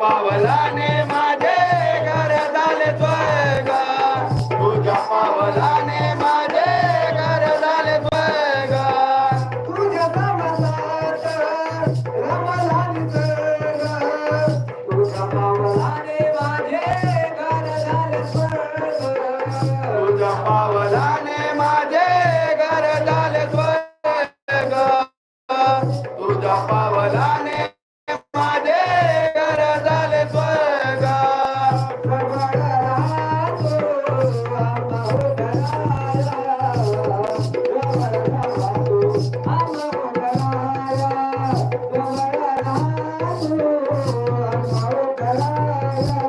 पावलाने माझे घर झाले Gracias.